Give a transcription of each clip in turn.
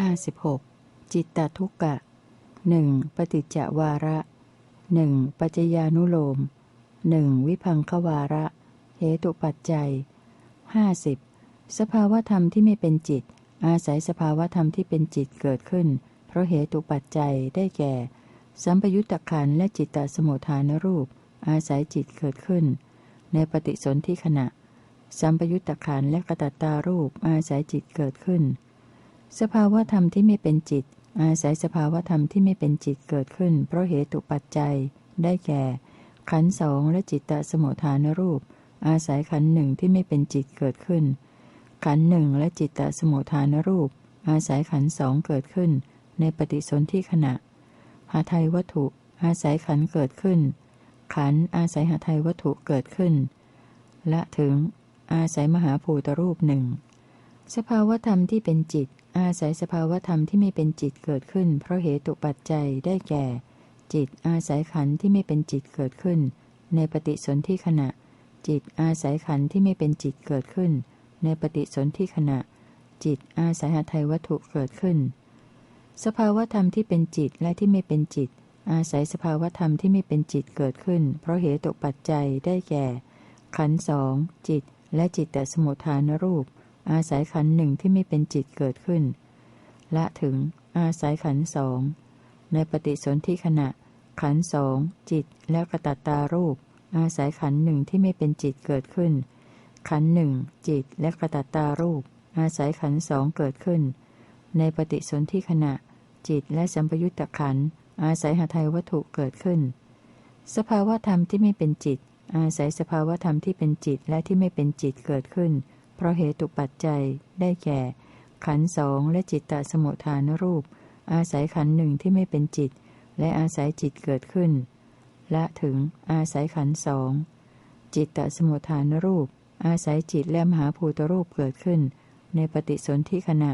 ห้าสิบหกจิตตทุกกะหนึ่งปฏิจจวาระหนึ่งปัจจญานุโลมหนึ่งวิพังควาระ เหตุปัจจัยห้าสิบสภาวธรรมที่ไม่เป็นจิต อาศัยสภาวธรรมที่เป็นจิตเกิดขึ้น เพราะเหตุปัจจัยได้แก่ สัมปยุตตะขันและจิตตสมุทฐานรูป อาศัยจิตเกิดขึ้น ในปฏิสนธิขณะ สัมปยุตตะขันและกตัตตารูปอาศัยจิตเกิดขึ้น สภาวธรรมที่ไม่เป็นจิต อาศัยสภาวธรรมที่ไม่เป็นจิตเกิดขึ้น เพราะเหตุปัจจัย ได้แก่ ขันสองและจิตตสมุทฐานรูป อาศัยขันหนึ่งที่ไม่เป็นจิตเกิดขึ้น ขันหนึ่งและจิตตสมุทฐานรูป อาศัยขันสองเกิดขึ้น ในปฏิสนธิขณะหาไทยวัตถุ อาศัยขันเกิดขึ้น ขันอาศัยหาไทยวัตถุเกิดขึ้น และถึง อาศัยมหาภูตรูปหนึ่งสภาวธรรมที่เป็นจิต อาศัยสภาวธรรมที่ไม่เป็นจิตเกิดขึ้น เพราะเหตุปัจจัยได้แก่ จิตอาศัยขันที่ไม่เป็นจิตเกิดขึ้น ในปฏิสนธิขณะ จิตอาศัยขันที่ไม่เป็นจิตเกิดขึ้น ในปฏิสนธิขณะ จิตอาศัยหทัยวัตถุเกิดขึ้น สภาวธรรมที่เป็นจิตและที่ไม่เป็นจิต อาศัยสภาวธรรมที่ไม่เป็นจิตเกิดขึ้น เพราะเหตุปัจจัยได้แก่ ขันสองจิตและจิตแต่สมุทฐานรูป อาศัยขันหนึ่งที่ไม่เป็นจิตเกิดขึ้น ละถึง อาศัยขันสองในปฏิสนธิขณะ ขันสองจิตและกระตัตตารูป อาศัยขันหนึ่งที่ไม่เป็นจิตเกิดขึ้น ขันหนึ่งจิตและกระตัตตารูป อาศัยขันสองเกิดขึ้น ในปฏิสนธิขณะ จิตและสัมปยุตตะขันอาศัยหาไทยวัตถุเกิดขึ้น สภาวธรรมที่ไม่เป็นจิต อาศัยสภาวธรรมที่เป็นจิตและที่ไม่เป็นจิตเกิดขึ้น เพราะเหตุปัจจัยได้แก่ ขันสองและจิตตสมุทฐานรูป อาศัยขันหนึ่งที่ไม่เป็นจิต และอาศัยจิตเกิดขึ้น และถึงอาศัยขันสองจิตตสมุทฐานรูป อาศัยจิตและมหาภูตรูปเกิดขึ้น ในปฏิสนธิขณะ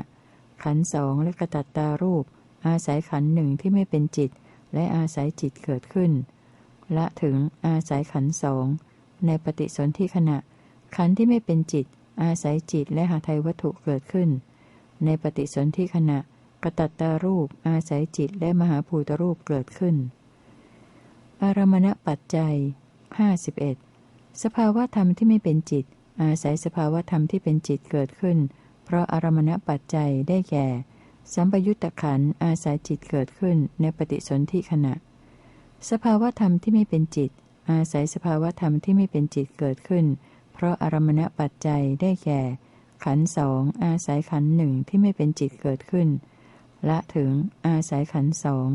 ขันสองและกระตัตตารูป อาศัยขันหนึ่งที่ไม่เป็นจิต และอาศัยจิตเกิดขึ้น และถึงอาศัยขันสองในปฏิสนธิขณะ ขันที่ไม่เป็นจิต อาศัยจิตและหาไทยวัตถุเกิดขึ้น ในปฏิสนธิขณะกระตัตตารูป อาศัยจิตและมหาภูตรูปเกิดขึ้น อารมณปัจจัยห้าสิบเอ็ดสภาวธรรมที่ไม่เป็นจิต อาศัยสภาวธรรมที่เป็นจิตเกิดขึ้น เพราะอารมณปัจจัยได้แก่ สัมปยุตตะขันอาศัยจิตเกิดขึ้นในปฏิสนธิขณะ สภาวธรรมที่ไม่เป็นจิต อาศัยสภาวธรรมที่ไม่เป็นจิตเกิดขึ้น เพราะอารมณปัจจัยได้แก่ ขันสองอาศัยขันหนึ่งที่ไม่เป็นจิตเกิดขึ้น ละถึงอาศัยขันสอง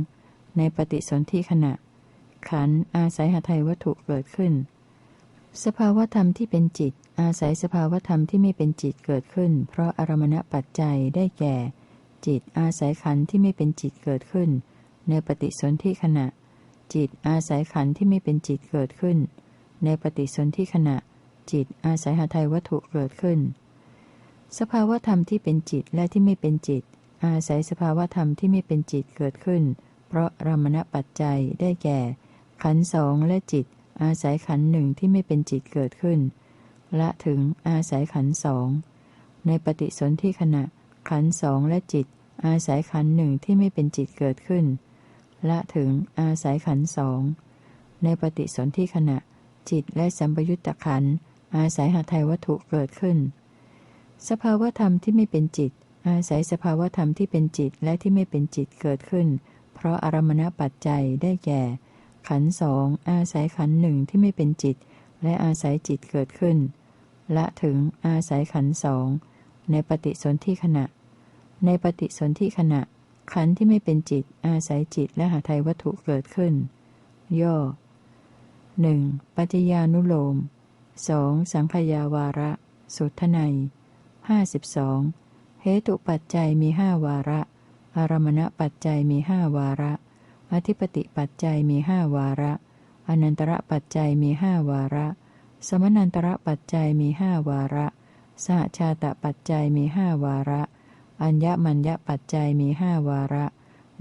ในปฏิสนธิขณะ ขันอาศัยหทัยวัตถุเกิดขึ้น สภาวธรรมที่เป็นจิต อาศัยสภาวธรรมที่ไม่เป็นจิตเกิดขึ้น เพราะอารมณปัจจัยได้แก่ จิตอาศัยขันที่ไม่เป็นจิตเกิดขึ้น ในปฏิสนธิขณะ จิตอาศัยขันที่ไม่เป็นจิตเกิดขึ้น ในปฏิสนธิขณะ จิตอาศัยหาไทยวัตถุเกิดขึ้น สภาวธรรมที่เป็นจิตและที่ไม่เป็นจิต อาศัยสภาวธรรมที่ไม่เป็นจิตเกิดขึ้น เพราะรมณปัจจัยได้แก่ ขันสองและจิต อาศัยขันหนึ่งที่ไม่เป็นจิตเกิดขึ้น ละถึงอาศัยขันสองในปฏิสนธิขณะ ขันสองและจิต อาศัยขันหนึ่งที่ไม่เป็นจิตเกิดขึ้น ละถึงอาศัยขันสองในปฏิสนธิขณะ จิตและสัมปยุตตะขัน อาศัยหาไทยวัตถุเกิดขึ้น สภาวธรรมที่ไม่เป็นจิต อาศัยสภาวธรรมที่เป็นจิตและที่ไม่เป็นจิตเกิดขึ้น เพราะอารมณปัจจัยได้แก่ ขันสองอาศัยขันหนึ่งที่ไม่เป็นจิต และอาศัยจิตเกิดขึ้น ละถึงอาศัยขันสองในปฏิสนธิขณะ ในปฏิสนธิขณะ ขันที่ไม่เป็นจิต อาศัยจิตและหาไทยวัตถุเกิดขึ้น ย่อหนึ่งปัจจญานุโลม สองสังขยาวาระ สุทไนห้าสิบสองเหตุปัจจัยมีห้าวาระ อารมณปัจจัยมีห้าวาระ อธิปติปัจจัยมีห้าวาระ อนันตระปัจจัยมีห้าวาระ สมนันตระปัจจัยมีห้าวาระ สหชาตปัจจัยมีห้าวาระ อัญญมัญญปัจจัยมีห้าวาระ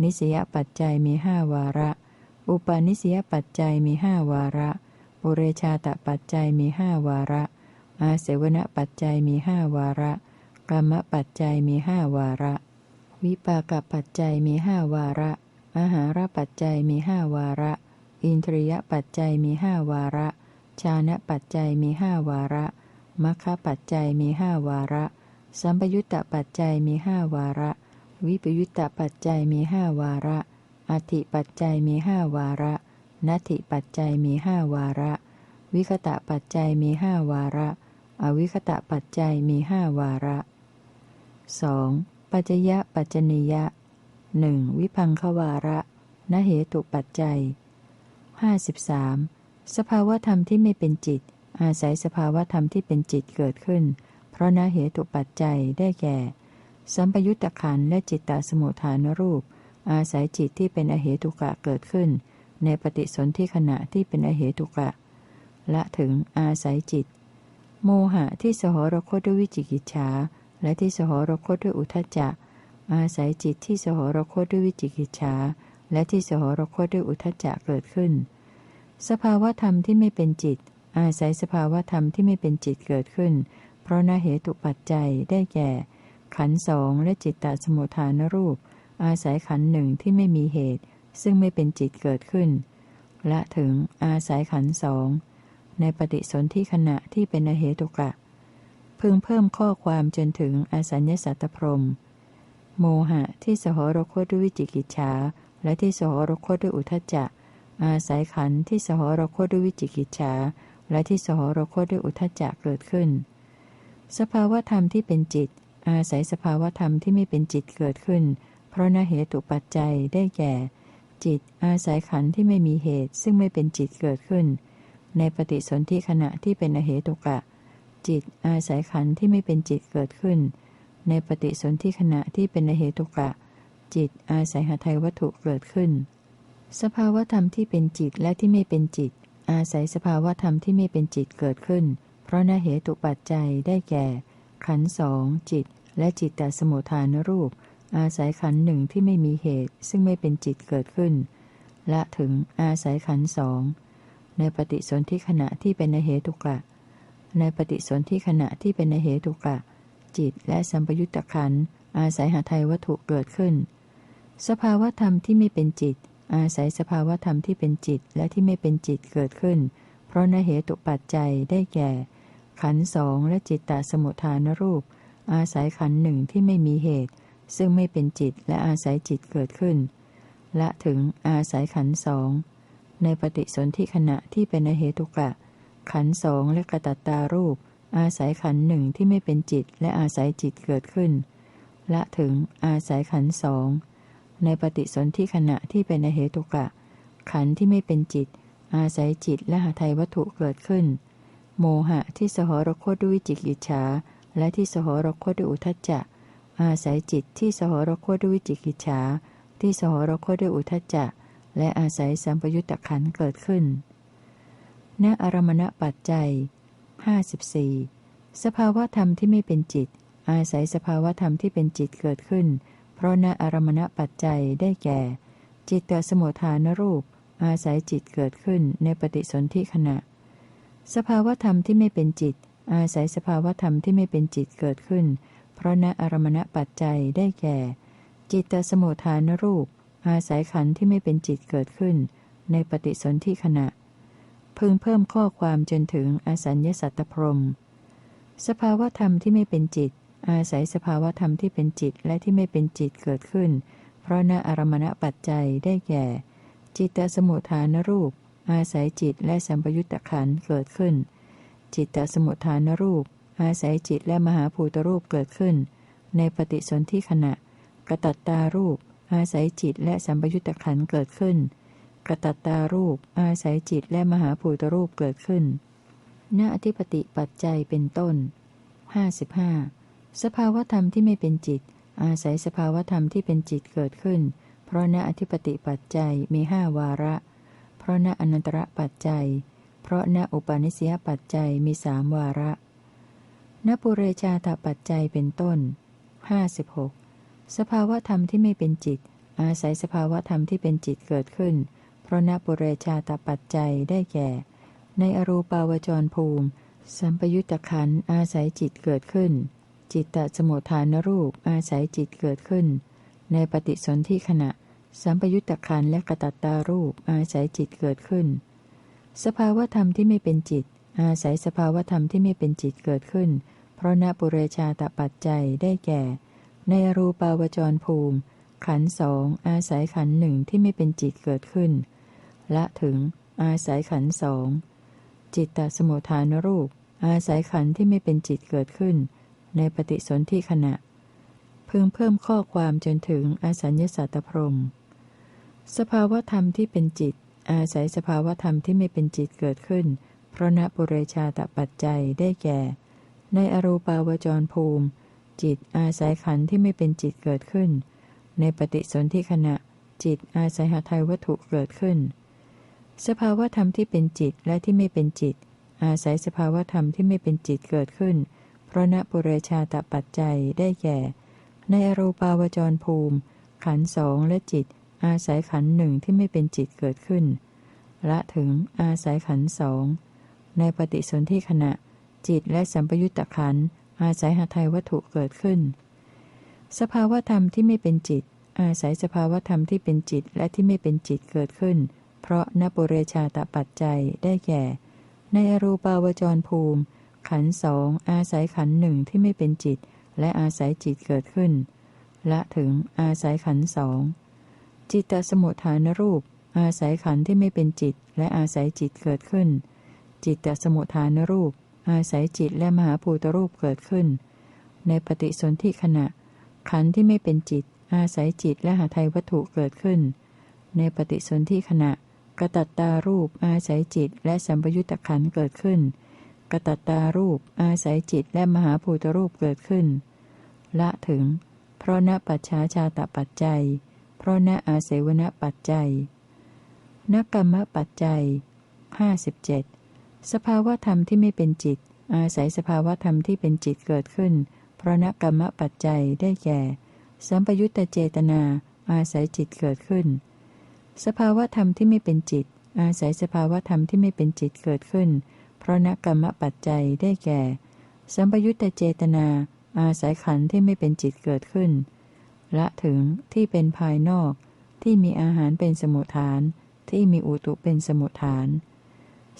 นิสยปัจจัยมีห้าวาระ อุปาณิสยปัจจัยมีห้าวาระ ปุเรชาตปัจจัยมีห้าวาระ อาเสวณปัจจัยมีห้าวาระกรรมปัจจัยมีห้าวาระ วิปากปัจจัยมีห้าวาระอาหารปัจจัยมีห้าวาระ อินทรียปัจจัยมีห้าวาระ ชานะปัจจัยมีห้าวาระมัคคปัจจัยมีห้าวาระ สัมปยุตตปัจจัยมีห้าวาระ วิปยุตตปัจจัยมีห้าวาระ อธิปัจจัยมีห้าวาระ นัตถิปัจจัยมีห้าวาระ วิคตะปัจจัยมีห้าวาระ อวิคตะปัจจัยมีห้าวาระ 2. ปัจจยะปัจจนิยะหนึ่งวิพังควาระนเหตุปัจจัย 53. สภาวธรรมที่ไม่เป็นจิต อาศัยสภาวธรรมที่เป็นจิตเกิดขึ้น เพราะนเหตุปัจจัยได้แก่ สัมปยุตตะขันและจิตตสมุทฐานรูป อาศัยจิตที่เป็นอเหตุกะเกิดขึ้น ในปฏิสนธิขณะที่เป็นอเหตุกะ และถึงอาศัยจิต โมหะที่สหรคตด้วยวิจิกิจฉาและที่สหรคตด้วยอุทจจะอาศัยจิตที่สหรคตด้วยวิจิกิจฉาและที่สหรคตด้วยอุทจจะเกิดขึ้น สภาวธรรมที่ไม่เป็นจิต อาศัยสภาวธรรมที่ไม่เป็นจิตเกิดขึ้น เพราะนาเหตุปัจจัยได้แก่ ขันสองและจิตตสมุทฐานรูป อาศัยขันหนึ่งที่ไม่มีเหตุ ซึ่งไม่เป็นจิตเกิดขึ้น และถึงอาศัยขันสองในปฏิสนธิขณะที่เป็นอเหตุกะ พึงเพิ่มข้อความจนถึงอสัญญสัตตพรม โมหะที่สหรคตด้วยวิจิกิจฉาและที่สหรคตด้วยอุทจจะ อาศัยขันที่สหรคตด้วยวิจิกิจฉาและที่สหรคตด้วยอุทจจะเกิดขึ้น สภาวธรรมที่เป็นจิต อาศัยสภาวธรรมที่ไม่เป็นจิตเกิดขึ้น เพราะนเหตุปัจจัยได้แก่ จิตอาศัยขันที่ไม่มีเหตุ ซึ่งไม่เป็นจิตเกิดขึ้น ในปฏิสนธิขณะที่เป็นอเหตุกะ จิตอาศัยขันธ์ที่ไม่เป็นจิตเกิดขึ้น ในปฏิสนธิขณะที่เป็นเหตุกะ จิตอาศัยหาไทยวัตถุเกิดขึ้น สภาวธรรมที่เป็นจิตและที่ไม่เป็นจิต อาศัยสภาวธรรมที่ไม่เป็นจิตเกิดขึ้น เพราะนเหตุปัจจัยได้แก่ ขันสองจิตและจิตแต่สมุทฐานรูป อาศัยขันหนึ่งที่ไม่มีเหตุซึ่งไม่เป็นจิตเกิดขึ้น และถึงอาศัยขันสองในปฏิสนธิขณะที่เป็นเหตุกะ ในปฏิสนธิขณะที่เป็นในเหตุกะ จิตและสัมปยุตตะขันอาศัยหาไทยวัตถุเกิดขึ้น สภาวธรรมที่ไม่เป็นจิต อาศัยสภาวธรรมที่เป็นจิตและที่ไม่เป็นจิตเกิดขึ้น เพราะนเหตุปัจจัยได้แก่ ขันสองและจิตตสมุทฐานรูป อาศัยขันหนึ่งที่ไม่มีเหตุ ซึ่งไม่เป็นจิตและอาศัยจิตเกิดขึ้น และถึงอาศัยขันสองในปฏิสนธิขณะที่เป็นเหตุกะ ขันสองและกระตัตตารูป อาศัยขันหนึ่งที่ไม่เป็นจิตและอาศัยจิตเกิดขึ้น และถึงอาศัยขันสองในปฏิสนธิขณะที่เป็นอเหตุกะ ขันที่ไม่เป็นจิต อาศัยจิตและหาไทยวัตถุเกิดขึ้น โมหะที่สหรคตด้วยจิกิจฉาและที่สหรคตด้วยอุทจจะ อาศัยจิตที่สหรคตด้วยวิจิกิจฉา ที่สหรคตด้วยอุทจจะ และอาศัยสัมปยุตตะขันเกิดขึ้น ณอารมณปัจจัย54 สภาวธรรมที่ไม่เป็นจิต อาศัยสภาวธรรมที่เป็นจิตเกิดขึ้น เพราะณอารมณปัจจัยได้แก่ จิตตสมุทฐานรูป อาศัยจิตเกิดขึ้นในปฏิสนธิขณะ สภาวธรรมที่ไม่เป็นจิต อาศัยสภาวธรรมที่ไม่เป็นจิตเกิดขึ้น เพราะณอารมณปัจจัยได้แก่ จิตตสมุทฐานรูป อาศัยขันธ์ที่ไม่เป็นจิตเกิดขึ้น ในปฏิสนธิขณะ พึงเพิ่มข้อความจนถึงอสัญญสัตตพรมสภาวธรรมที่ไม่เป็นจิต อาศัยสภาวธรรมที่เป็นจิตและที่ไม่เป็นจิตเกิดขึ้น เพราะณอารมณปัจจัยได้แก่ จิตตสมุทฐานรูป อาศัยจิตและสัมปยุตตะขันเกิดขึ้น จิตตสมุทฐานรูป อาศัยจิตและมหาภูตรูปเกิดขึ้น ในปฏิสนธิขณะ กระตัตตารูป อาศัยจิตและสัมปยุตตะขันเกิดขึ้น กระตัตตารูป อาศัยจิตและมหาภูตรูปเกิดขึ้นณอธิปติปัจจัยเป็นต้น 55 สภาวธรรมที่ไม่เป็นจิต อาศัยสภาวธรรมที่เป็นจิตเกิดขึ้น เพราะณอธิปติปัจจัยมีห้าวาระ เพราะณอนันตระปัจจัย เพราะณอุปาณิสยปัจจัยมีสามวาระ ณปุเรชาตปัจจัยเป็นต้น56สภาวธรรมที่ไม่เป็นจิต อาศัยสภาวธรรมที่เป็นจิตเกิดขึ้น เพราะนปุเรชาตปัจจัยได้แก่ ในอรูปาวจรภูมิ สัมปยุตตะขันอาศัยจิตเกิดขึ้น จิตตสมุทฐานรูปอาศัยจิตเกิดขึ้น ในปฏิสนธิขณะ สัมปยุตตะขันและกระตัตตารูปอาศัยจิตเกิดขึ้น สภาวธรรมที่ไม่เป็นจิต อาศัยสภาวธรรมที่ไม่เป็นจิตเกิดขึ้น เพราะนปุเรชาตปัจจัยได้แก่ ในรูปาวจรภูมิ ขันสองอาศัยขันหนึ่งที่ไม่เป็นจิตเกิดขึ้น ละถึง อาศัยขันสองจิตตสมุทฐานรูป อาศัยขันที่ไม่เป็นจิตเกิดขึ้น ในปฏิสนธิขณะ พึงเพิ่มข้อความจนถึงอสัญญสัตตพรมสภาวธรรมที่เป็นจิต อาศัยสภาวธรรมที่ไม่เป็นจิตเกิดขึ้น เพราะณปุเรชาตปัจจัยได้แก่ ในอรูปาวจรภูมิ จิตอาศัยขันที่ไม่เป็นจิตเกิดขึ้น ในปฏิสนธิขณะ จิตอาศัยหาไทยวัตถุเกิดขึ้น สภาวธรรมที่เป็นจิตและที่ไม่เป็นจิต อาศัยสภาวธรรมที่ไม่เป็นจิตเกิดขึ้น เพราะณปุเรชาตปัจจัยได้แก่ ในอรูปาวจรภูมิ ขันสองและจิต อาศัยขันหนึ่งที่ไม่เป็นจิตเกิดขึ้น ละถึงอาศัยขันสอง ในปฏิสนธิขณะ จิตและสัมปยุตตะขันอาศัยหาไทยวัตถุเกิดขึ้น สภาวธรรมที่ไม่เป็นจิต อาศัยสภาวธรรมที่เป็นจิตและที่ไม่เป็นจิตเกิดขึ้น เพราะนปุเรชาตปัจจัยได้แก่ ในอรูปาวจรภูมิ ขันสองอาศัยขันหนึ่งที่ไม่เป็นจิต และอาศัยจิตเกิดขึ้น ละถึงอาศัยขันสองจิตตสมุทฐานรูป อาศัยขันที่ไม่เป็นจิต และอาศัยจิตเกิดขึ้น จิตตสมุทฐานรูป อาศัยจิตและมหาภูตรูปเกิดขึ้น ในปฏิสนธิขณะ ขันธ์ที่ไม่เป็นจิต อาศัยจิตและหาไทยวัตถุเกิดขึ้น ในปฏิสนธิขณะกตัตตารูปอาศัยจิตและสัมปยุตตะขันเกิดขึ้นกตัตตารูปอาศัยจิตและมหาภูตรูปเกิดขึ้น ละถึง เพราะณปัจฉาชาตปัจจัย เพราะณอาเสวนปัจจัยนกรรมปัจจัยห้าสิบเจ็ด สภาวธรรมที่ไม่เป็นจิต อาศัยสภาวธรรมที่เป็นจิตเกิดขึ้น เพราะนกรรมปัจจัยได้แก่ สัมปยุตตเจตนา อาศัยจิตเกิดขึ้น สภาวธรรมที่ไม่เป็นจิต อาศัยสภาวธรรมที่ไม่เป็นจิตเกิดขึ้น เพราะนักกรรมปัจจัยได้แก่ สัมปยุตตเจตนา อาศัยขันธ์ที่ไม่เป็นจิตเกิดขึ้น ละถึงที่เป็นภายนอก ที่มีอาหารเป็นสมุทฐาน ที่มีอุตุเป็นสมุทฐาน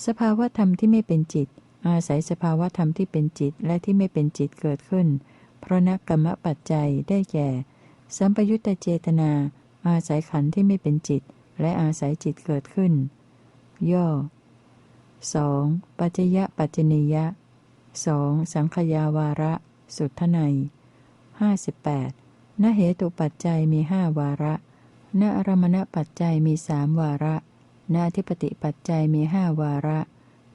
สภาวธรรมที่ไม่เป็นจิต อาศัยสภาวธรรมที่เป็นจิตและที่ไม่เป็นจิตเกิดขึ้น เพราะนักกรรมปัจจัยได้แก่ สัมปยุตตเจตนา อาศัยขันธ์ที่ไม่เป็นจิต และอาศัยจิตเกิดขึ้น ย่อ 2. ปัจจยะปัจจนิยะ 2. สังขยาวาระ สุทไนห้าสิบแปดณเหตุปัจจัยมีห้าวาระ ณอารมณปัจจัยมีสามวาระ ณอธิปติปัจจัยมีห้าวาระ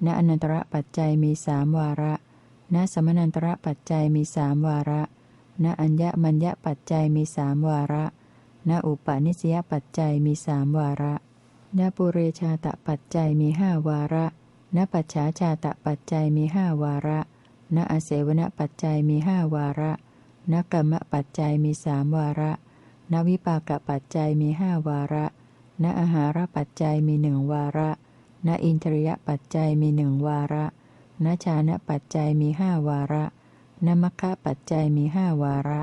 ณอนันตระปัจจัยมีสามวาระ ณสมนันตระปัจจัยมีสามวาระ ณอัญญมัญญปัจจัยมีสามวาระ ณอุปาณิสยปัจจัยมีสามวาระ ณปุเรชาตปัจจัยมีห้าวาระ ณปัจฉาชาตปัจจัยมีห้าวาระ ณอเสวนปัจจัยมีห้าวาระ ณกรรมปัจจัยมีสามวาระ ณวิปากปัจจัยมีห้าวาระ ณอาหารปัจจัยมีหนึ่งวาระ ณอินทริยปัจจัยมีหนึ่งวาระณชานะปัจจัยมีห้าวาระณมัคคะปัจจัยมีห้าวาระ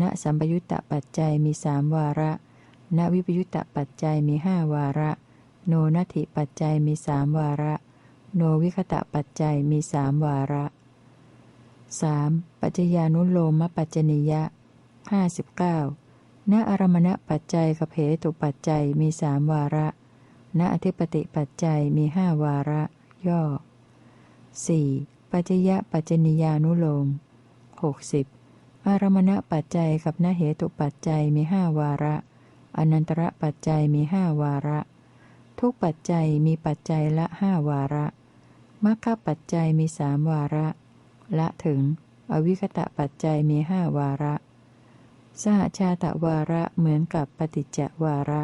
ณสัมปยุตตปัจจัยมีสามวาระ ณวิปยุตตปัจจัยมีห้าวาระ โนนัตถิปัจจัยมีสามวาระ โนวิคตะปัจจัยมีสามวาระ 3. ปัจจญานุโลมปัจจนิยะห้าสิบเก้า ณอารมณปัจจัยกับเหตุปัจจัยมีสามวาระ ณอธิปติปัจจัยมีห้าวาระ ย่อ 4. ปัจจยะปัจจนิยานุโลมหกสิบอารมณปัจจัยกับนเหตุปัจจัยมีห้าวาระ อนันตระปัจจัยมีห้าวาระ ทุกปัจจัยมีปัจจัยละห้าวาระมัคคปัจจัยมีสามวาระ ละถึง อวิคตะปัจจัยมีห้าวาระ สหชาตวาระเหมือนกับปฏิจจวาระ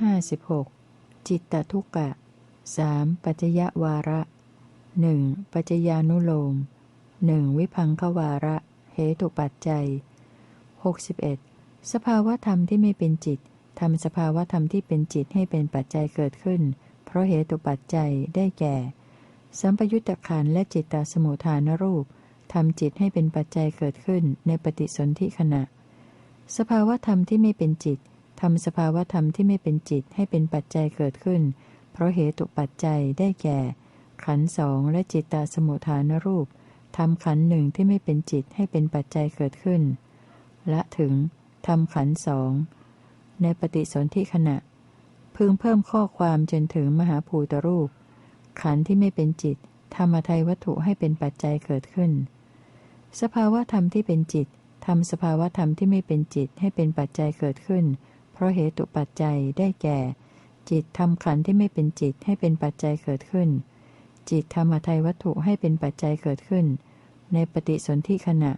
ห้าสิบหกจิตตทุกะสามปัจจยวาระหนึ่งปัจจญานุโลมหนึ่งวิพังควาระ เหตุปัจจัยหกสิบเอ็ด สภาวธรรมที่ไม่เป็นจิตทำสภาวธรรมที่เป็นจิตให้เป็นปัจจัยเกิดขึ้น เพราะเหตุปัจจัยได้แก่ สัมปยุตตะขันและจิตตสมุทฐานรูปทำจิตให้เป็นปัจจัยเกิดขึ้นในปฏิสนธิขณะ สภาวธรรมที่ไม่เป็นจิตทำสภาวธรรมที่ไม่เป็นจิตให้เป็นปัจจัยเกิดขึ้น เพราะเหตุปัจจัยได้แก่ ขันสองและจิตตสมุทฐานรูปทำขันหนึ่งที่ไม่เป็นจิตให้เป็นปัจจัยเกิดขึ้นและถึง ทำขันสองในปฏิสนธิขณะ พึงเพิ่มข้อความจนถึงมหาภูตรูป ขันที่ไม่เป็นจิตธรรมทัยวัตถุให้เป็นปัจจัยเกิดขึ้น สภาวะธรรมที่เป็นจิตทำสภาวะธรรมที่ไม่เป็นจิตให้เป็นปัจจัยเกิดขึ้น เพราะเหตุปัจจัยได้แก่ จิตทำขันที่ไม่เป็นจิตให้เป็นปัจจัยเกิดขึ้น จิตธรรมทัยวัตถุให้เป็นปัจจัยเกิดขึ้น ในปฏิสนธิขณะ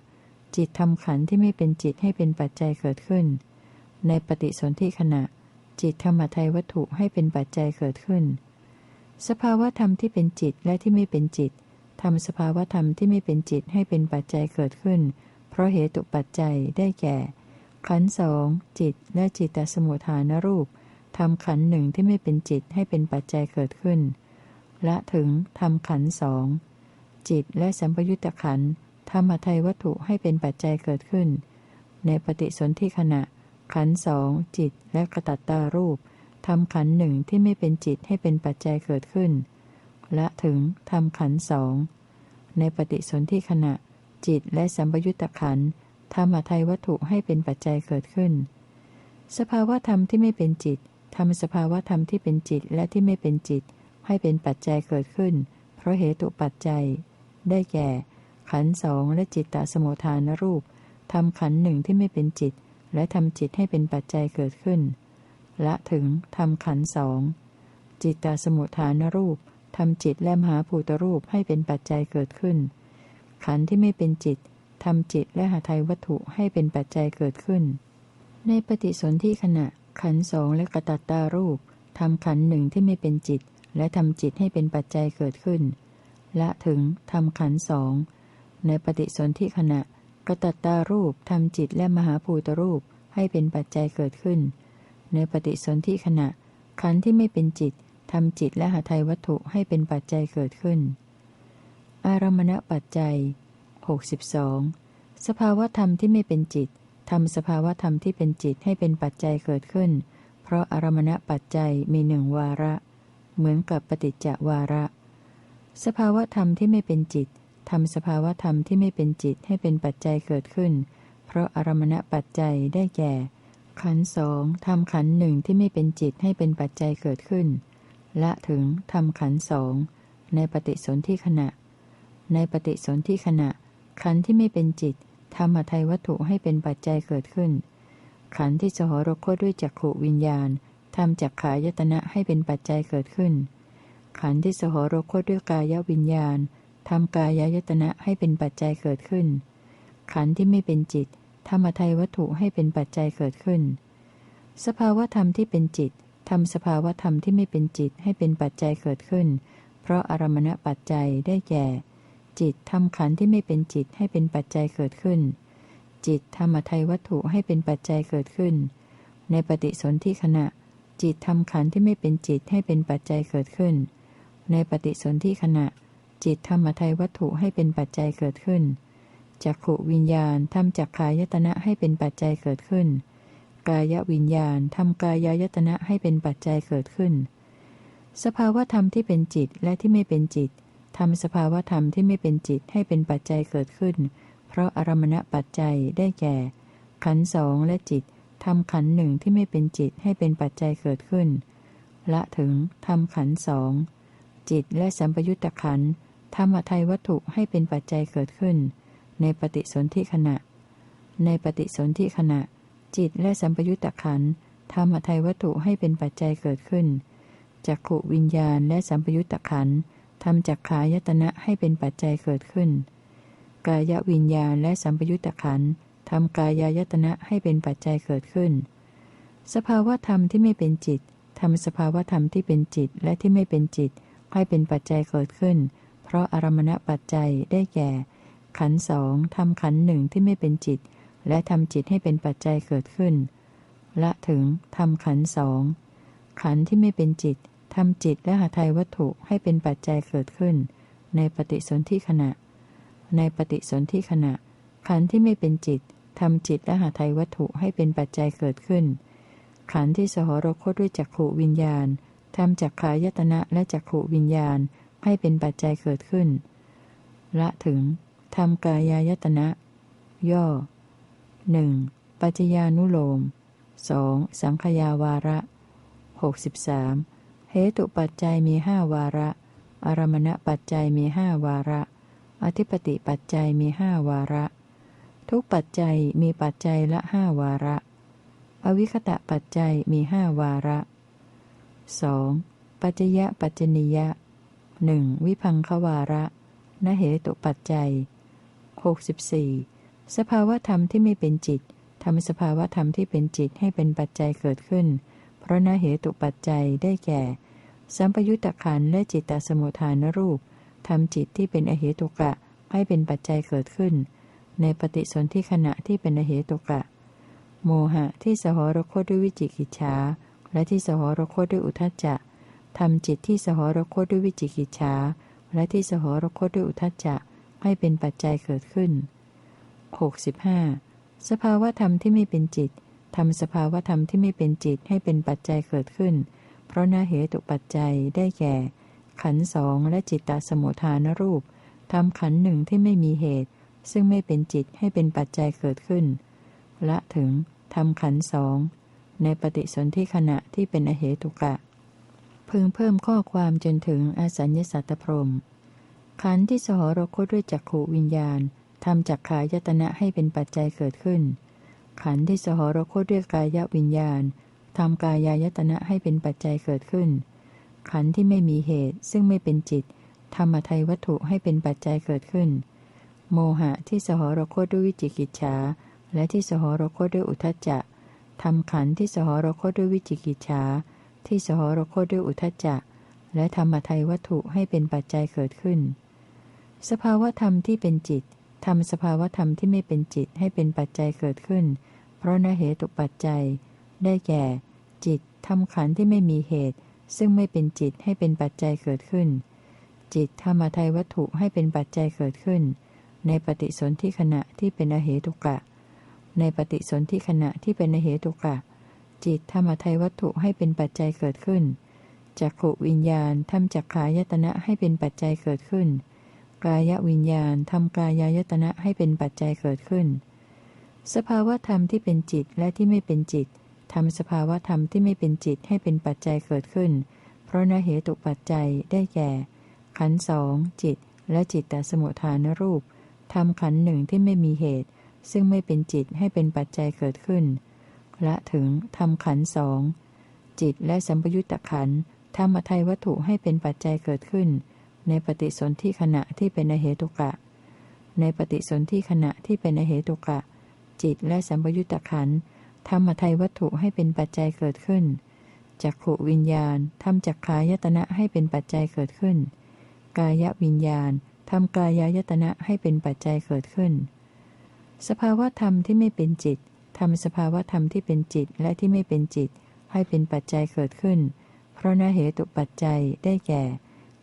จิตทำขันที่ไม่เป็นจิตให้เป็นปัจจัยเกิดขึ้น ในปฏิสนธิขณะ จิตธรรมทัยวัตถุให้เป็นปัจจัยเกิดขึ้น สภาวธรรมที่เป็นจิตและที่ไม่เป็นจิตทำสภาวธรรมที่ไม่เป็นจิตให้เป็นปัจจัยเกิดขึ้น เพราะเหตุปัจจัยได้แก่ ขันสองจิตและจิตตสมุทฐานรูปทำขันหนึ่งที่ไม่เป็นจิตให้เป็นปัจจัยเกิดขึ้นและถึงทำขันสองจิตและสัมปยุตตะขันธ รรมทัยวัตถุให้เป็นปัจจัยเกิดขึ้น ในปฏิสนธิขณะ ขันสองจิตและกระตัตตารูปทำขันหนึ่งที่ไม่เป็นจิตให้เป็นปัจจัยเกิดขึ้น และถึงทำขันสองในปฏิสนธิขณะ จิตและสัมปยุตตะขันธรรมทัยวัตถุให้เป็นปัจจัยเกิดขึ้น สภาวธรรมที่ไม่เป็นจิตทำสภาวธรรมที่เป็นจิตและที่ไม่เป็นจิต ให้เป็นปัจจัยเกิดขึ้น เพราะเหตุปัจจัย ได้แก่ ขันสองและจิตตสมุทฐานรูปทำขันหนึ่งที่ไม่เป็นจิต และทำจิตให้เป็นปัจจัยเกิดขึ้นและถึงทำขันสองจิตตสมุทฐานรูปทำจิตและมหาภูตรูปให้เป็นปัจจัยเกิดขึ้น ขันที่ไม่เป็นจิตทำจิตและหาไทยวัตถุให้เป็นปัจจัยเกิดขึ้น ในปฏิสนธิขณะ ขันสองและกระตัตตารูปทำขันหนึ่งที่ไม่เป็นจิต และทำจิตให้เป็นปัจจัยเกิดขึ้นและถึงทำขันสอง ในปฏิสนธิขณะ กระตัตตารูปทำจิตและมหาภูตรูปให้เป็นปัจจัยเกิดขึ้น ในปฏิสนธิขณะ ขันที่ไม่เป็นจิตทำจิตและหาไทยวัตถุให้เป็นปัจจัยเกิดขึ้น อารมณปัจจัย 62 สภาวธรรมที่ไม่เป็นจิตทำสภาวธรรมที่เป็นจิตให้เป็นปัจจัยเกิดขึ้น เพราะอารมณปัจจัยมีหนึ่งวาระ เหมือนกับปฏิจจวาระ สภาวธรรมที่ไม่เป็นจิต ทำสภาวธรรมที่ไม่เป็นจิตให้เป็นปัจจัยเกิดขึ้น เพราะอารมณปัจจัยได้แก่ ขันสองทำขันหนึ่งที่ไม่เป็นจิตให้เป็นปัจจัยเกิดขึ้น ละถึงทำขันสองในปฏิสนธิขณะ ในปฏิสนธิขณะ ขันที่ไม่เป็นจิตทำหทัยวัตถุให้เป็นปัจจัยเกิดขึ้น ขันที่สหรคตด้วยจักขวิญญาณทำจักขายตนะให้เป็นปัจจัยเกิดขึ้น ขันที่สหรคตด้วยกายวิญญาณ ทำกายายตนะให้เป็นปัจจัยเกิดขึ้น ขันที่ไม่เป็นจิตทำหทัยวัตถุให้เป็นปัจจัยเกิดขึ้น สภาวธรรมที่เป็นจิตทำสภาวธรรมที่ไม่เป็นจิตให้เป็นปัจจัยเกิดขึ้น เพราะอารมณปัจจัยได้แก่ จิตทำขันที่ไม่เป็นจิตให้เป็นปัจจัยเกิดขึ้น จิตทำอทัยวัตถุให้เป็นปัจจัยเกิดขึ้น ในปฏิสนธิขณะ จิตทำขันที่ไม่เป็นจิตให้เป็นปัจจัยเกิดขึ้น ในปฏิสนธิขณะ จิตทำอทัยวัตถุให้เป็นปัจจัยเกิดขึ้นจักขวิญญาณทำจักขายตนะให้เป็นปัจจัยเกิดขึ้น กายวิญญาณทำกายายตนะให้เป็นปัจจัยเกิดขึ้น สภาวธรรมที่เป็นจิตและที่ไม่เป็นจิตทำสภาวธรรมที่ไม่เป็นจิตให้เป็นปัจจัยเกิดขึ้น เพราะอารมณปัจจัยได้แก่ ขันสองและจิตทำขันหนึ่งที่ไม่เป็นจิตให้เป็นปัจจัยเกิดขึ้น ละถึงทำขันสองจิตและสัมปยุตตะขัน ทำอทัยวัตถุให้เป็นปัจจัยเกิดขึ้น ในปฏิสนธิขณะ ในปฏิสนธิขณะ จิตและสัมปยุตตะขันทำอทัยวัตถุให้เป็นปัจจัยเกิดขึ้นจักขวิญญาณและสัมปยุตตะขันทำจักขายตนะให้เป็นปัจจัยเกิดขึ้น กายวิญญาณและสัมปยุตตะขันทำกายายตนะให้เป็นปัจจัยเกิดขึ้น สภาวธรรมที่ไม่เป็นจิตทำสภาวธรรมที่เป็นจิตและที่ไม่เป็นจิตให้เป็นปัจจัยเกิดขึ้น เพราะอารมณปัจจัยได้แก่ ขันสองทำขันหนึ่งที่ไม่เป็นจิต และทำจิตให้เป็นปัจจัยเกิดขึ้น ละถึงทำขันสองขันที่ไม่เป็นจิตทำจิตและหาไทยวัตถุให้เป็นปัจจัยเกิดขึ้น ในปฏิสนธิขณะ ในปฏิสนธิขณะ ขันที่ไม่เป็นจิตทำจิตและหาไทยวัตถุให้เป็นปัจจัยเกิดขึ้น ขันที่สหรคตด้วยจักขูวิญญาณทำจักขายตนะและจักขูวิญญาณ ให้เป็นปัจจัยเกิดขึ้น ละถึงทำกายายตนะ ย่อหนึ่งปัจจญานุโลมสองสังขยาวาระหกสิบสามเหตุปัจจัยมีห้าวาระ อารมณปัจจัยมีห้าวาระ อธิปติปัจจัยมีห้าวาระ ทุกปัจจัยมีปัจจัยละห้าวาระ อวิคตะปัจจัยมีห้าวาระสองปัจจยะปัจจนิยะ หนึ่งวิพังควาระนเหตุปัจจัยหกสิบสี่สภาวธรรมที่ไม่เป็นจิตทำสภาวธรรมที่เป็นจิตให้เป็นปัจจัยเกิดขึ้น เพราะนเหตุปัจจัยได้แก่ สัมปยุตตะขันและจิตตสมุทฐานรูปทำจิตที่เป็นอเหตุกะให้เป็นปัจจัยเกิดขึ้น ในปฏิสนธิขณะที่เป็นอเหตุกะ โมหะที่สหรคตด้วยวิจิกิจฉาและที่สหรคตด้วยอุทจจะ ทำจิตที่สหรคตด้วยวิจิกิจฉาและที่สหรคตด้วยอุทจจะให้เป็นปัจจัยเกิดขึ้น 65. สภาวธรรมที่ไม่เป็นจิตทำสภาวธรรมที่ไม่เป็นจิตให้เป็นปัจจัยเกิดขึ้น เพราะนาเหตุปัจจัยได้แก่ ขันสองและจิตตสมุทฐานรูปทำขันหนึ่งที่ไม่มีเหตุ ซึ่งไม่เป็นจิตให้เป็นปัจจัยเกิดขึ้น ละถึงทำขันสองในปฏิสนธิขณะที่เป็นอเหตุกะ พึงเพิ่มข้อความจนถึงอสัญญสัตตพรมขันที่สหรคตด้วยจักขูวิญญาณทำจักขายตนะให้เป็นปัจจัยเกิดขึ้น ขันที่สหรคตด้วยกายวิญญาณทำกายายตนะให้เป็นปัจจัยเกิดขึ้น ขันที่ไม่มีเหตุซึ่งไม่เป็นจิตทำอทัยวัตถุให้เป็นปัจจัยเกิดขึ้น โมหะที่สหรคตด้วยวิจิกิจฉาและที่สหรคตด้วยอุทจจะทำขันที่สหรคตด้วยวิจิกิจฉา ที่สหรคตด้วยอุทจจะ และทำอทัยวัตถุให้เป็นปัจจัยเกิดขึ้น สภาวธรรมที่เป็นจิตทำสภาวธรรมที่ไม่เป็นจิตให้เป็นปัจจัยเกิดขึ้น เพราะนเหตุปัจจัย ได้แก่ จิตทำขันที่ไม่มีเหตุ ซึ่งไม่เป็นจิตให้เป็นปัจจัยเกิดขึ้น จิตทำอทัยวัตถุให้เป็นปัจจัยเกิดขึ้น ในปฏิสนธิขณะที่เป็นอเหตุกะ ในปฏิสนธิขณะที่เป็นอเหตุกะ จิตทำอทัยวัตถุให้เป็นปัจจัยเกิดขึ้นจักขวิญญาณทำจักขายตนะให้เป็นปัจจัยเกิดขึ้น กายวิญญาณทำกายายตนะให้เป็นปัจจัยเกิดขึ้น สภาวธรรมที่เป็นจิตและที่ไม่เป็นจิตทำสภาวธรรมที่ไม่เป็นจิตให้เป็นปัจจัยเกิดขึ้น เพราะนเหตุปัจจัยได้แก่ ขันสองจิต และจิตตสมุทฐานรูปทำขันหนึ่งที่ไม่มีเหตุ ซึ่งไม่เป็นจิตให้เป็นปัจจัยเกิดขึ้น ละถึงทำขันสองจิตและสัมปยุตตะขันทำอทัยวัตถุให้เป็นปัจจัยเกิดขึ้น ในปฏิสนธิขณะที่เป็นอเหตุกะ ในปฏิสนธิขณะที่เป็นอเหตุกะ จิตและสัมปยุตตะขันทำมาไทยวัตถุให้เป็นปัจจัยเกิดขึ้นจักขวิญญาณทำจักขายตนะให้เป็นปัจจัยเกิดขึ้น กายวิญญาณทำกายายตนะให้เป็นปัจจัยเกิดขึ้น สภาวะธรรมที่ไม่เป็นจิต ทำสภาวธรรมที่เป็นจิตและที่ไม่เป็นจิต ให้เป็นปัจจัยเกิดขึ้น เพราะนาเหตุปัจจัยได้แก่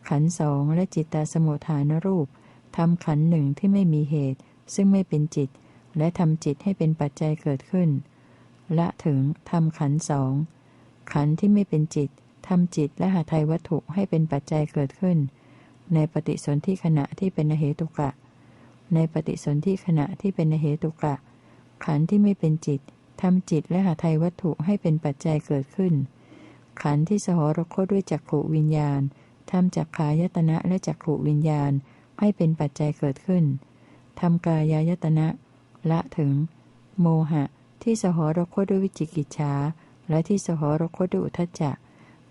ขันสองและจิตตาสมุทฐานรูปทำขันหนึ่งที่ไม่มีเหตุ ซึ่งไม่เป็นจิต และทำจิตให้เป็นปัจจัยเกิดขึ้น ละถึงทำขันสองขันที่ไม่เป็นจิตทำจิตและหาไทยวัตถุให้เป็นปัจจัยเกิดขึ้น ในปฏิสนธิขณะที่เป็นเหตุกะ ในปฏิสนธิขณะที่เป็นเหตุกะ ขันธ์ที่ไม่เป็นจิตทำจิตและหาไทยวัตถุให้เป็นปัจจัยเกิดขึ้น ขันธ์ที่สหรคตด้วยจักขวิญญาณทำจักขายตนะและจักขูวิญญาณให้เป็นปัจจัยเกิดขึ้นทำกายายตนะละถึง โมหะ ที่สหรคตด้วยวิจิกิจฉาและที่สหรคตด้วยอุทจจะ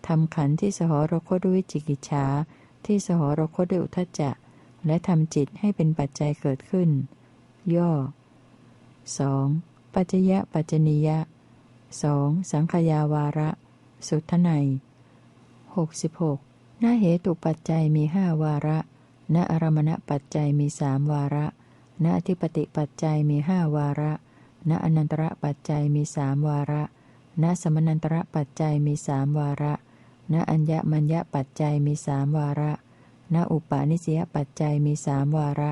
ทำขันธ์ที่สหรคตด้วยวิจิกิจฉาที่สหรคตด้วยอุทจจะและทำจิตให้เป็นปัจจัยเกิดขึ้น ย่อ 2. ปัจจยะปัจจนิยะ 2. สังขยาวาระ สุทไนหกสิบหกณเหตุปัจจัยมีห้าวาระ ณอารมณปัจจัยมีสามวาระ ณอธิปติปัจจัยมีห้าวาระ ณอนันตระปัจจัยมีสามวาระณณสมนันตระปัจจัยมีสามวาระ ณอัญญมัญญปัจจัยมีสามวาระ ณอุปาณิสยปัจจัยมีสามวาระ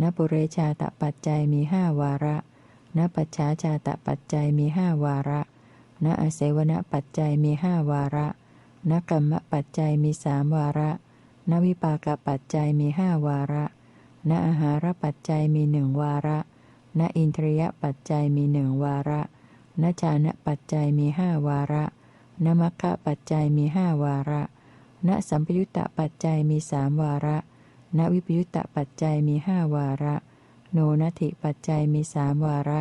ณปุเรชาตปัจจัยมีห้าวาระ ณปัจฉาชาตปัจจัยมีห้าวาระ ณอเสวนปัจจัยมีห้าวาระ ณกรรมปัจจัยมีสามวาระ ณวิปากปัจจัยมีห้าวาระ ณอาหารปัจจัยมีหนึ่งวาระ ณอินทรียปัจจัยมีหนึ่งวาระณจานะปัจจัยมีห้าวาระ ณมัคคะปัจจัยมีห้าวาระ ณสัมปยุตตปัจจัยมีสามวาระ ณวิปยุตตปัจจัยมีห้าวาระ โนนัติปัจจัยมีสามวาระ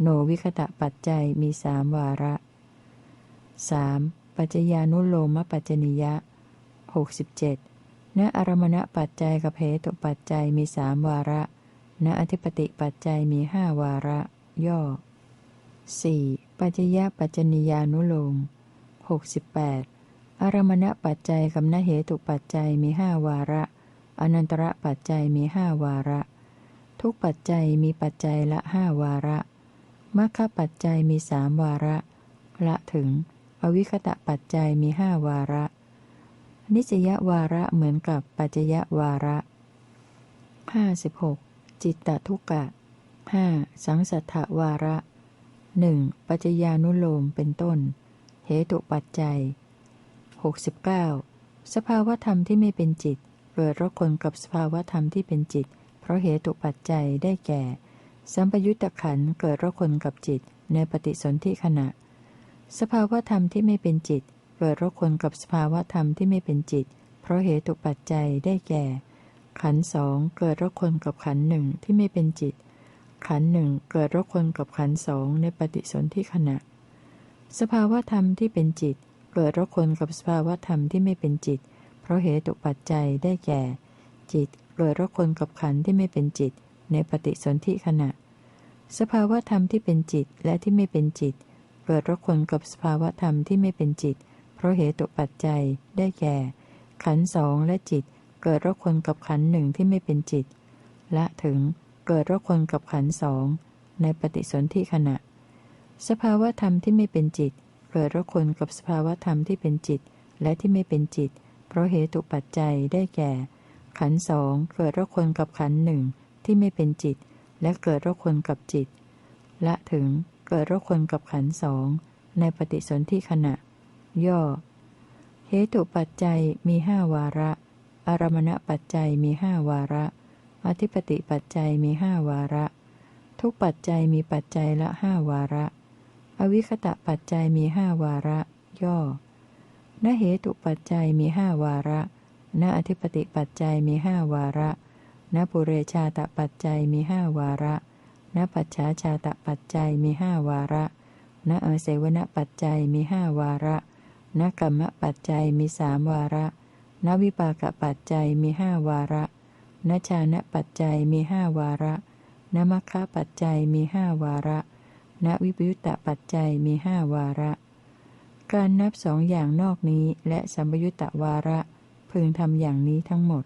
โนวิคตะปัจจัยมีสามวาระสปัจจญานุโลมปัจจนิยะหกสิบเจ็ดณอารมณปัจจัยกับเหตุปัจจัยมีสามวาระ ณอธิปติปัจจัยมีห้าวาระ ย่อ 4. ปัจจยปัจจนิยานุโลม 68. อารมณปัจจัยกับนเหตุปัจจัยมีห้าวาระ อนันตระปัจจัยมีห้าวาระ ทุกปัจจัยมีปัจจัยละห้าวาระมัคคปัจจัยมีสามวาระ ละถึง อวิคตะปัจจัยมีห้าวาระ นิสยวาระเหมือนกับปัจจยวาระ 56. จิตตทุกะ 5. สังสัทธวาระหนึ่งปัจจญานุโลมเป็นต้น เหตุปัจจัย69สภาวธรรมที่ไม่เป็นจิตเกิดรคนกับสภาวธรรมที่เป็นจิต เพราะเหตุปัจจัยได้แก่ สัมปยุตตะขันเกิดรคนกับจิตในปฏิสนธิขณะ สภาวธรรมที่ไม่เป็นจิต เกิดรคนกับสภาวธรรมที่ไม่เป็นจิต เพราะเหตุปัจจัยได้แก่ ขันสองเกิดรคนกับขันหนึ่งที่ไม่เป็นจิต ขันหนึ่งเกิดรคนกับขันสองในปฏิสนธิขณะ สภาวธรรมที่เป็นจิต เกิดรคนกับสภาวธรรมที่ไม่เป็นจิต เพราะเหตุปัจจัยได้แก่ จิตเกิดรคนกับขันที่ไม่เป็นจิต ในปฏิสนธิขณะ สภาวธรรมที่เป็นจิตและที่ไม่เป็นจิตเกิดรคนกับสภาวธรรมที่ไม่เป็นจิต เพราะเหตุปัจจัยได้แก่ ขันสองและจิต เกิดรคนกับขันหนึ่งที่ไม่เป็นจิต และถึงเกิดรคนกับขันสองในปฏิสนธิขณะ สภาวธรรมที่ไม่เป็นจิต เกิดรคนกับสภาวธรรมที่เป็นจิต และที่ไม่เป็นจิต เพราะเหตุปัจจัยได้แก่ ขันสองเกิดรคนกับขันหนึ่งที่ไม่เป็นจิต และเกิดรคนกับจิต ละถึงเกิดรคนกับขันสองในปฏิสนธิขณะ ย่อ เหตุปัจจัยมีห้าวาระ อารมณปัจจัยมีห้าวาระ อธิปติปัจจัยมีห้าวาระ ทุกปัจจัยมีปัจจัยละห้าวาระ อวิคตะปัจจัยมีห้าวาระ ย่อณเหตุปัจจัยมีห้าวาระ ณอธิปติปัจจัยมีห้าวาระ ณปุเรชาตปัจจัยมีห้าวาระ ณปัจฉาชาตปัจจัยมีห้าวาระณเอเสวนปัจจัยมีห้าวาระ ณกรรมปัจจัยมีสามวาระ ณวิปากปัจจัยมีห้าวาระนชานะปัจจัยมีห้าวาระนมัคคะปัจจัยมีห้าวาระ ณวิปยุตตปัจจัยมีห้าวาระ การนับสองอย่างนอกนี้และสัมยุตตวาระ พึงทำอย่างนี้ทั้งหมด